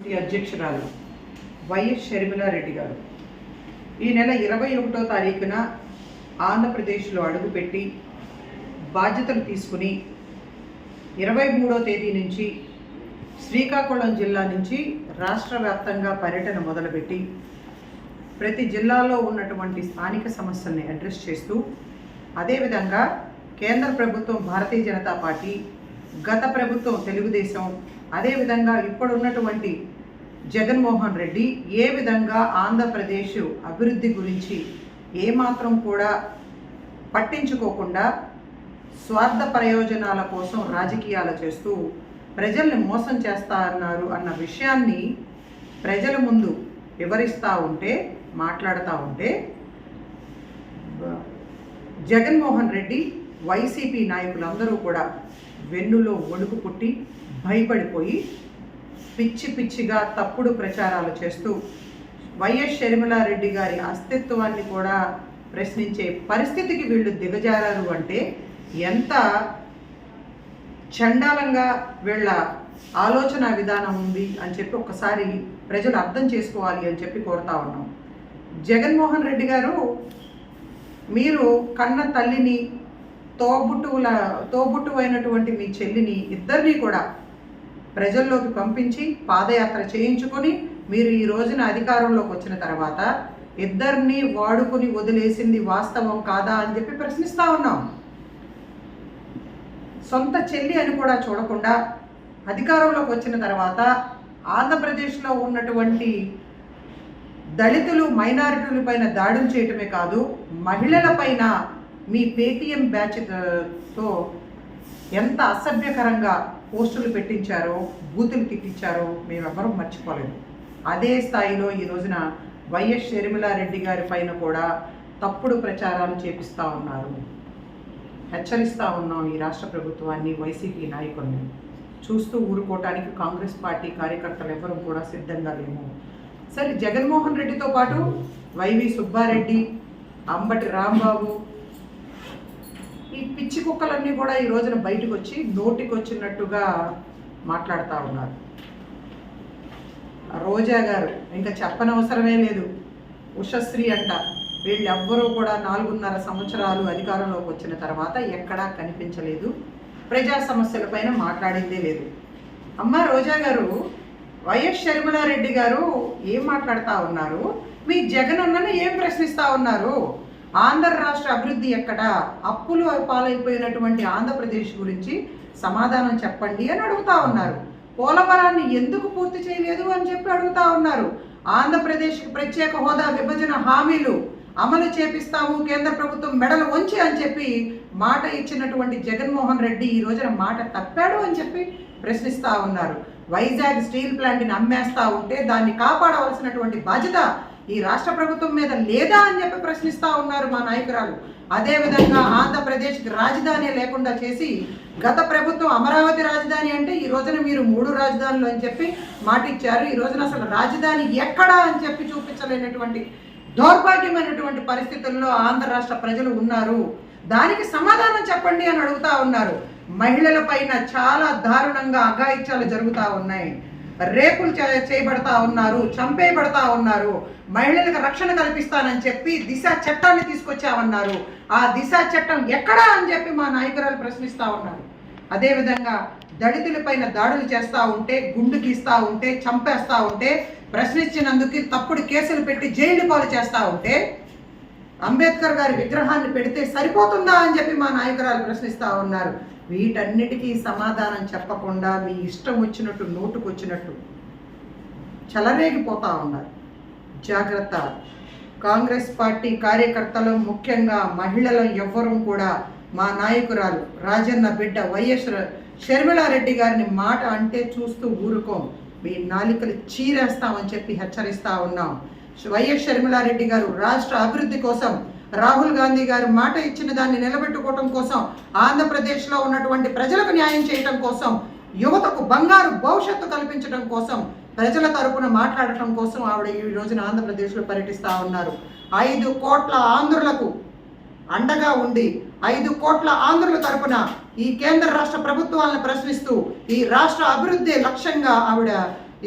అధ్యక్షురాలు వైఎస్ షర్మిలారెడ్డి గారు. ఈ నెల ఇరవై ఒకటో తారీఖున ఆంధ్రప్రదేశ్లో అడుగుపెట్టి బాధ్యతలు తీసుకుని ఇరవై మూడో తేదీ నుంచి శ్రీకాకుళం జిల్లా నుంచి రాష్ట్ర వ్యాప్తంగా పర్యటన మొదలుపెట్టి ప్రతి జిల్లాలో ఉన్నటువంటి స్థానిక సమస్యల్ని అడ్రస్ చేస్తూ అదేవిధంగా కేంద్ర ప్రభుత్వం భారతీయ జనతా పార్టీ గత ప్రభుత్వం తెలుగుదేశం అదేవిధంగా ఇప్పుడున్నటువంటి జగన్మోహన్ రెడ్డి ఏ విధంగా ఆంధ్రప్రదేశ్ అభివృద్ధి గురించి ఏమాత్రం కూడా పట్టించుకోకుండా స్వార్థ ప్రయోజనాల కోసం రాజకీయాలు చేస్తూ ప్రజల్ని మోసం చేస్తా అన్నారు అన్న విషయాన్ని ప్రజల ముందు వివరిస్తూ ఉంటే మాట్లాడుతూ ఉంటే జగన్మోహన్ రెడ్డి వైసీపీ నాయకులందరూ కూడా వెన్నులో వణుకు పుట్టి భయపడిపోయి పిచ్చి పిచ్చిగా తప్పుడు ప్రచారాలు చేస్తూ వైఎస్ షర్మిలారెడ్డి గారి అస్తిత్వాన్ని కూడా ప్రశ్నించే పరిస్థితికి వీళ్ళు దిగజారారు అంటే ఎంత చండాలంగా వీళ్ళ ఆలోచన విధానం ఉంది అని చెప్పి ఒకసారి ప్రజలు అర్థం చేసుకోవాలి అని చెప్పి కోరుతా ఉన్నాం. జగన్మోహన్ రెడ్డి గారు మీరు కన్న తల్లిని తోబుట్టువుల తోబుట్టు అయినటువంటి మీ చెల్లిని ఇద్దరిని కూడా ప్రజల్లోకి పంపించి పాదయాత్ర చేయించుకొని మీరు ఈ రోజున అధికారంలోకి వచ్చిన తర్వాత ఇద్దరిని వాడుకుని వదిలేసింది వాస్తవం కాదా అని చెప్పి ప్రశ్నిస్తూ ఉన్నాం. సొంత చెల్లి అని కూడా చూడకుండా అధికారంలోకి వచ్చిన తర్వాత ఆంధ్రప్రదేశ్లో ఉన్నటువంటి దళితులు మైనారిటీల పైన దాడులు చేయటమే కాదు మహిళల పైన మీ పేటీఎం బ్యాచ్తో ఎంత అసభ్యకరంగా పోస్టులు పెట్టించారో బూతులు తిట్టించారో మేమెవ్వరూ మర్చిపోలేదు. అదే స్థాయిలో ఈ రోజున వైఎస్ షర్మిలారెడ్డి గారి పైన కూడా తప్పుడు ప్రచారాలు చేపిస్తూ ఉన్నారు. హెచ్చరిస్తూ ఉన్నాం ఈ రాష్ట్ర ప్రభుత్వాన్ని వైసీపీ నాయకుల్ని. చూస్తూ ఊరుకోవటానికి కాంగ్రెస్ పార్టీ కార్యకర్తలు ఎవరూ కూడా సిద్ధంగా లేము. సరే జగన్మోహన్ రెడ్డితో పాటు వైవి సుబ్బారెడ్డి అంబటి రాంబాబు ఈ పిచ్చి కుక్కలన్నీ కూడా ఈ రోజున బయటకు వచ్చి నోటికి వచ్చినట్టుగా మాట్లాడుతూ ఉన్నారు. రోజా గారు ఇంకా చెప్పనవసరమే లేదు. ఉషశ్రీ అంట. వీళ్ళెవ్వరూ కూడా నాలుగున్నర సంవత్సరాలు అధికారంలోకి వచ్చిన తర్వాత ఎక్కడా కనిపించలేదు. ప్రజా సమస్యలపైన మాట్లాడిందే లేదు. అమ్మ రోజా గారు వైఎస్ షర్మిలారెడ్డి గారు ఏం మాట్లాడుతూ ఉన్నారు? మీ జగన్ అన్నను ఏం ప్రశ్నిస్తూ ఉన్నారు? ఆంధ్ర రాష్ట్ర అభివృద్ధి ఎక్కడ? అప్పులు పాలైపోయినటువంటి ఆంధ్రప్రదేశ్ గురించి సమాధానం చెప్పండి అని అడుగుతా ఉన్నారు. పోలవరాన్ని ఎందుకు పూర్తి చేయలేదు అని చెప్పి అడుగుతా ఉన్నారు. ఆంధ్రప్రదేశ్కి ప్రత్యేక హోదా విభజన హామీలు అమలు చేపిస్తాము కేంద్ర ప్రభుత్వం మెడలు వంచి అని చెప్పి మాట ఇచ్చినటువంటి జగన్మోహన్ రెడ్డి ఈ రోజున మాట తప్పాడు అని చెప్పి ప్రశ్నిస్తా ఉన్నారు. వైజాగ్ స్టీల్ ప్లాంట్ని అమ్మేస్తా ఉంటే దాన్ని కాపాడవలసినటువంటి బాధ్యత ఈ రాష్ట్ర ప్రభుత్వం మీద లేదా అని చెప్పి ప్రశ్నిస్తూ ఉన్నారు మా నాయకురాలు. అదేవిధంగా ఆంధ్రప్రదేశ్కి రాజధాని లేకుండా చేసి గత ప్రభుత్వం అమరావతి రాజధాని అంటే ఈ రోజున మీరు మూడు రాజధానులు అని చెప్పి మాటిచ్చారు. ఈ రోజున అసలు రాజధాని ఎక్కడా అని చెప్పి చూపించలేనటువంటి దౌర్భాగ్యమైనటువంటి పరిస్థితుల్లో ఆంధ్ర రాష్ట్ర ప్రజలు ఉన్నారు. దానికి సమాధానం చెప్పండి అని అడుగుతా ఉన్నారు. మహిళల పైన చాలా దారుణంగా అఘాయిత్యాలు జరుగుతూ ఉన్నాయి. రేపులు చే- చేయబడతా ఉన్నారు చంపేయబడతా ఉన్నారు మహిళలకు రక్షణ కల్పిస్తానని చెప్పి దిశ చట్టాన్ని తీసుకొచ్చామన్నారు. ఆ దిశ చట్టం ఎక్కడా అని చెప్పి మా నాయకురాలు ప్రశ్నిస్తూ ఉన్నారు. అదేవిధంగా దళితులపైన దాడులు చేస్తూ ఉంటే గుండు గీస్తూ ఉంటే చంపేస్తూ ఉంటే ప్రశ్నించినందుకు తప్పుడు కేసులు పెట్టి జైలు పాలు చేస్తూ ఉంటే అంబేద్కర్ గారి విగ్రహాన్ని పెడితే సరిపోతుందా అని చెప్పి మా నాయకురాలు ప్రశ్నిస్తూ ఉన్నారు. వీటన్నిటికీ సమాధానం చెప్పకుండా మీ ఇష్టం వచ్చినట్టు నోటుకు వచ్చినట్టు ఉన్నారు. జాగ్రత్త. కాంగ్రెస్ పార్టీ కార్యకర్తలు ముఖ్యంగా మహిళలు ఎవ్వరూ కూడా మా నాయకురాలు రాజన్న బిడ్డ వైఎస్ షర్మిళారెడ్డి గారిని మాట అంటే చూస్తూ ఊరుకోం. మీ నాలికలు చీరేస్తామని చెప్పి హెచ్చరిస్తా ఉన్నాం. వైఎస్ షర్మిళారెడ్డి గారు రాష్ట్ర అభివృద్ధి కోసం రాహుల్ గాంధీ గారు మాట ఇచ్చిన దాన్ని నిలబెట్టుకోవటం కోసం ఆంధ్రప్రదేశ్లో ఉన్నటువంటి ప్రజలకు న్యాయం చేయటం కోసం యువతకు బంగారు భవిష్యత్తు కల్పించడం కోసం ప్రజల తరపున మాట్లాడటం కోసం ఆవిడ ఈ రోజున ఆంధ్రప్రదేశ్లో పర్యటిస్తూ ఉన్నారు. ఐదు కోట్ల ఆంధ్రులకు అండగా ఉండి ఐదు కోట్ల ఆంధ్రుల తరపున ఈ కేంద్ర రాష్ట్ర ప్రభుత్వాలను ప్రశ్నిస్తూ ఈ రాష్ట్ర అభివృద్ధి లక్ష్యంగా ఆవిడ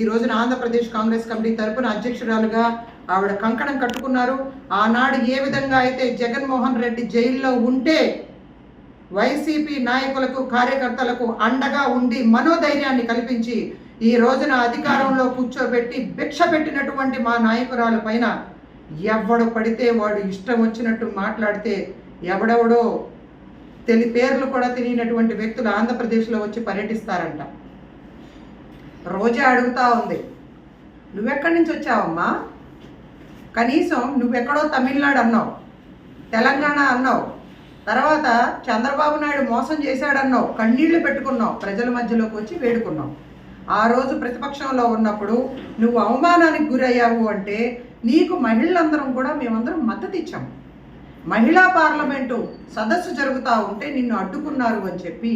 ఈ రోజున ఆంధ్రప్రదేశ్ కాంగ్రెస్ కమిటీ తరపున అధ్యక్షురాలుగా ఆవిడ కంకణం కట్టుకున్నారు. ఆనాడు ఏ విధంగా అయితే జగన్మోహన్ రెడ్డి జైల్లో ఉంటే వైసీపీ నాయకులకు కార్యకర్తలకు అండగా ఉండి మనోధైర్యాన్ని కల్పించి ఈ రోజున అధికారంలో కూర్చోబెట్టి భిక్ష పెట్టినటువంటి మా నాయకురాల పైన ఎవడు పడితే వాడు ఇష్టం వచ్చినట్టు మాట్లాడితే ఎవడెవడో తెలి పేర్లు కూడా తెలియనటువంటి వ్యక్తులు ఆంధ్రప్రదేశ్లో వచ్చి పర్యటిస్తారంట. రోజే అడుగుతా ఉంది. నువ్వెక్కడి నుంచి వచ్చావమ్మా? కనీసం నువ్వెక్కడో తమిళనాడు అన్నావు తెలంగాణ అన్నావు తర్వాత చంద్రబాబు నాయుడు మోసం చేశాడన్నావు కన్నీళ్ళు పెట్టుకున్నావు ప్రజల మధ్యలోకి వచ్చి వేడుకున్నావు. ఆ రోజు ప్రతిపక్షంలో ఉన్నప్పుడు నువ్వు అవమానానికి గురయ్యావు అంటే నీకు మహిళలందరం కూడా మేమందరం మద్దతు ఇచ్చాము మహిళా పార్లమెంటు సదస్సు జరుగుతూ ఉంటే నిన్ను అడ్డుకున్నారు అని చెప్పి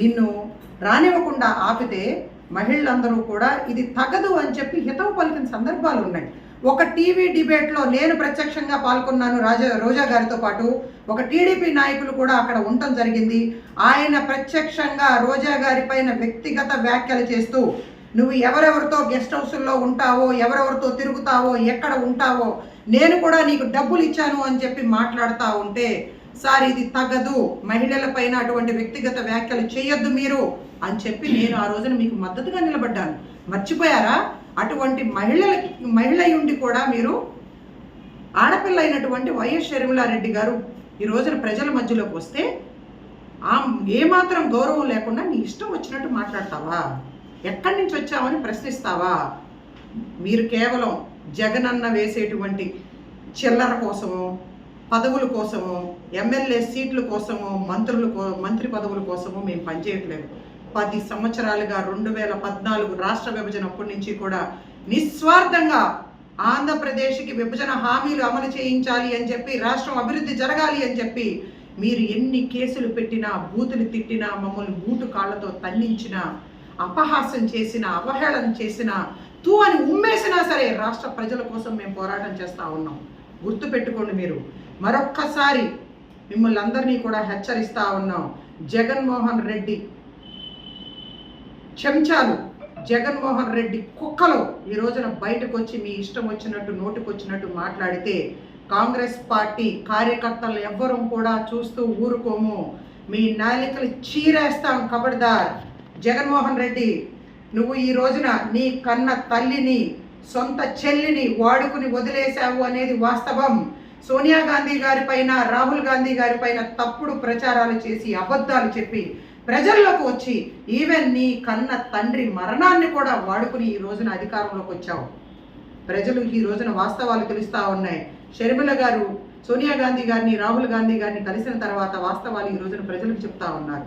నిన్ను రానివ్వకుండా ఆపితే మహిళలందరూ కూడా ఇది తగదు అని చెప్పి హితవు పలికిన సందర్భాలు ఉన్నాయి. ఒక టీవీ డిబేట్లో నేను ప్రత్యక్షంగా పాల్గొన్నాను రాజా రోజా గారితో పాటు. ఒక టీడీపీ నాయకులు కూడా అక్కడ ఉండటం జరిగింది. ఆయన ప్రత్యక్షంగా రోజా గారి పైన వ్యక్తిగత వ్యాఖ్యలు చేస్తూ నువ్వు ఎవరెవరితో గెస్ట్ హౌస్లో ఉంటావో ఎవరెవరితో తిరుగుతావో ఎక్కడ ఉంటావో నేను కూడా నీకు డబ్బులు ఇచ్చాను అని చెప్పి మాట్లాడుతూ ఉంటే సార్ ఇది తగదు. మహిళల పైన అటువంటి వ్యక్తిగత వ్యాఖ్యలు చేయొద్దు మీరు అని చెప్పి నేను ఆ రోజున మీకు మద్దతుగా నిలబడ్డాను. మర్చిపోయారా? అటువంటి మహిళలకి మహిళ ఉండి కూడా మీరు ఆడపిల్ల అయినటువంటి వైఎస్ షర్మిలారెడ్డి గారు ఈ రోజున ప్రజల మధ్యలోకి వస్తే ఆ ఏమాత్రం గౌరవం లేకుండా నీ ఇష్టం వచ్చినట్టు మాట్లాడతావా? ఎక్కడి నుంచి వచ్చావని ప్రశ్నిస్తావా? మీరు కేవలం జగనన్న వేసేటువంటి చిల్లర కోసము పదవుల కోసము ఎమ్మెల్యే సీట్ల కోసము మంత్రులు కో మంత్రి పదవుల కోసము మేము పనిచేయట్లేదు. పది సంవత్సరాలుగా రెండు వేల పద్నాలుగు రాష్ట్ర విభజన అప్పటి నుంచి కూడా నిస్వార్థంగా ఆంధ్రప్రదేశ్కి విభజన హామీలు అమలు చేయించాలి అని చెప్పి రాష్ట్రం అభివృద్ధి జరగాలి అని చెప్పి మీరు ఎన్ని కేసులు పెట్టినా బూతులు తిట్టినా మమ్మల్ని బూటు కాళ్ళతో తల్లించినా అపహాసం చేసిన అవహేళన చేసిన తూ అని ఉమ్మేసినా సరే రాష్ట్ర ప్రజల కోసం మేము పోరాటం చేస్తూ ఉన్నాం. గుర్తు పెట్టుకోండి మీరు. మరొక్కసారి మిమ్మల్ని అందరినీ కూడా హెచ్చరిస్తూ ఉన్నాం. జగన్మోహన్ రెడ్డి చెంచాలు జగన్మోహన్ రెడ్డి కుక్కలు ఈ రోజున బయటకు వచ్చి మీ ఇష్టం వచ్చినట్టు నోటికొచ్చినట్టు మాట్లాడితే కాంగ్రెస్ పార్టీ కార్యకర్తలు ఎవ్వరూ కూడా చూస్తూ ఊరుకోము. మీ నాలికలు చీరేస్తాం కబడ్దార్. జగన్మోహన్ రెడ్డి నువ్వు ఈ రోజున నీ కన్న తల్లిని సొంత చెల్లిని వాడుకుని వదిలేశావు అనేది వాస్తవం. సోనియా గాంధీ గారి పైన రాహుల్ గాంధీ గారి పైన తప్పుడు ప్రచారాలు చేసి అబద్ధాలు చెప్పి ప్రజల్లోకి వచ్చి ఈవెన్ నీ కన్న తండ్రి మరణాన్ని కూడా వాడుకుని ఈ రోజున అధికారంలోకి వచ్చావు. ప్రజలు ఈ రోజున వాస్తవాలు తెలుస్తూ ఉన్నాయి. షర్మిల గారు సోనియా గాంధీ గారిని రాహుల్ గాంధీ గారిని కలిసిన తర్వాత వాస్తవాలు ఈ రోజున ప్రజలకు చెప్తా ఉన్నారు.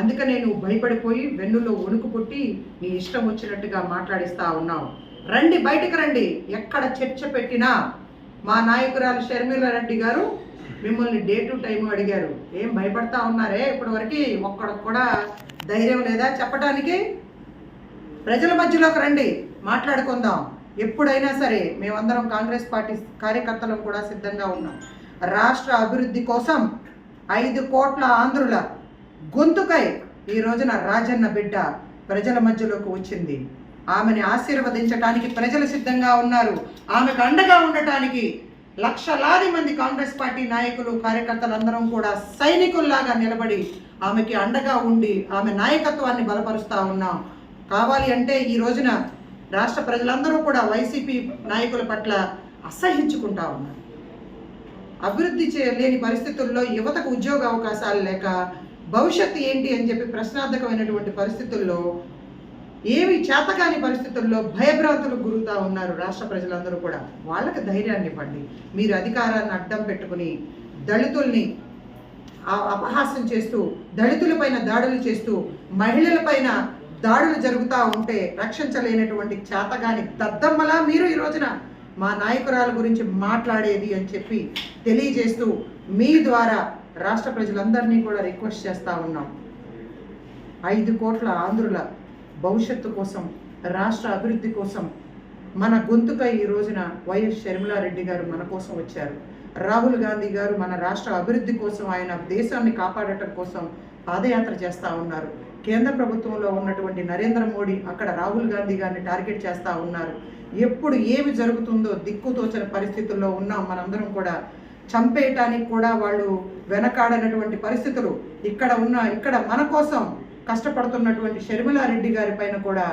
అందుకనే నువ్వు భయపడిపోయి వెన్నులో వణుకు పుట్టి నీ ఇష్టం వచ్చినట్టుగా మాట్లాడిస్తా ఉన్నావు. రండి బయటకు రండి. ఎక్కడ చర్చ పెట్టినా మా నాయకురాలు షర్మిల రెడ్డి గారు మిమ్మల్ని డే టు టైం అడిగారు. ఏం భయపడతా ఉన్నారే? ఇప్పటివరకు ఒక్కడికి కూడా ధైర్యం లేదా? చెప్పడానికి ప్రజల మధ్యలోకి రండి. మాట్లాడుకుందాం. ఎప్పుడైనా సరే మేమందరం కాంగ్రెస్ పార్టీ కార్యకర్తలం కూడా సిద్ధంగా ఉన్నాం. రాష్ట్ర అభివృద్ధి కోసం ఐదు కోట్ల ఆంధ్రుల గొంతుకై ఈ రోజున రాజన్న బిడ్డ ప్రజల మధ్యలోకి వచ్చింది. ఆమెని ఆశీర్వదించడానికి ప్రజలు సిద్ధంగా ఉన్నారు. ఆమెకు అండగా ఉండటానికి లక్షలాది మంది కాంగ్రెస్ పార్టీ నాయకులు కార్యకర్తలందరం కూడా సైనికుల్లాగా నిలబడి ఆమెకి అండగా ఉండి ఆమె నాయకత్వాన్ని బలపరుస్తూ ఉన్నాం. కావాలి అంటే ఈ రోజున రాష్ట్ర ప్రజలందరూ కూడా వైసీపీ నాయకుల పట్ల అసహించుకుంటా ఉన్నారు. అభివృద్ధి చేయలేని పరిస్థితుల్లో యువతకు ఉద్యోగ అవకాశాలు లేక భవిష్యత్తు ఏంటి అని చెప్పి ప్రశ్నార్థకమైనటువంటి పరిస్థితుల్లో ఏమి చేతకాని పరిస్థితుల్లో భయభ్రాంతులకు గురుతా ఉన్నారు రాష్ట్ర ప్రజలందరూ కూడా. వాళ్ళకి ధైర్యాన్ని ఇవ్వండి. మీరు అధికారాన్ని అడ్డం పెట్టుకుని దళితుల్ని అపహాసం అపహాస్యం చేస్తూ దళితులపైన దాడులు చేస్తూ మహిళలపైన దాడులు జరుగుతూ ఉంటే రక్షించలేనటువంటి చేతగాని దద్దమ్మలా మీరు ఈ రోజున మా నాయకురాల గురించి మాట్లాడేది అని చెప్పి తెలియజేస్తూ మీ ద్వారా రాష్ట్ర ప్రజలందరినీ కూడా రిక్వెస్ట్ చేస్తూ ఉన్నాం. ఐదు కోట్ల ఆంధ్రుల భవిష్యత్తు కోసం రాష్ట్ర అభివృద్ధి కోసం మన గొంతుక ఈ రోజున వైఎస్ షర్మిలారెడ్డి గారు మన కోసం వచ్చారు. రాహుల్ గాంధీ గారు మన రాష్ట్ర అభివృద్ధి కోసం ఆయన దేశాన్ని కాపాడటం కోసం పాదయాత్ర చేస్తూ ఉన్నారు. కేంద్ర ప్రభుత్వంలో ఉన్నటువంటి నరేంద్ర మోడీ అక్కడ రాహుల్ గాంధీ గారిని టార్గెట్ చేస్తూ ఉన్నారు. ఎప్పుడు ఏమి జరుగుతుందో దిక్కుతోచని పరిస్థితుల్లో ఉన్నాం మనందరం కూడా. చంపేయటానికి కూడా వాళ్ళు వెనకాడనటువంటి పరిస్థితులు ఇక్కడ ఉన్న ఇక్కడ మన కోసం కష్టపడుతున్నటువంటి షర్మిలారెడ్డి గారి పైన కూడా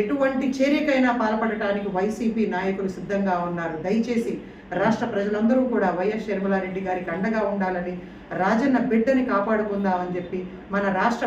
ఎటువంటి చర్యకైనా పాల్పడటానికి వైసీపీ నాయకులు సిద్ధంగా ఉన్నారు. దయచేసి రాష్ట్ర ప్రజలందరూ కూడా వైఎస్ షర్మిలారెడ్డి గారికి అండగా ఉండాలని రాజన్న బిడ్డని కాపాడుకుందామని చెప్పి మన రాష్ట్ర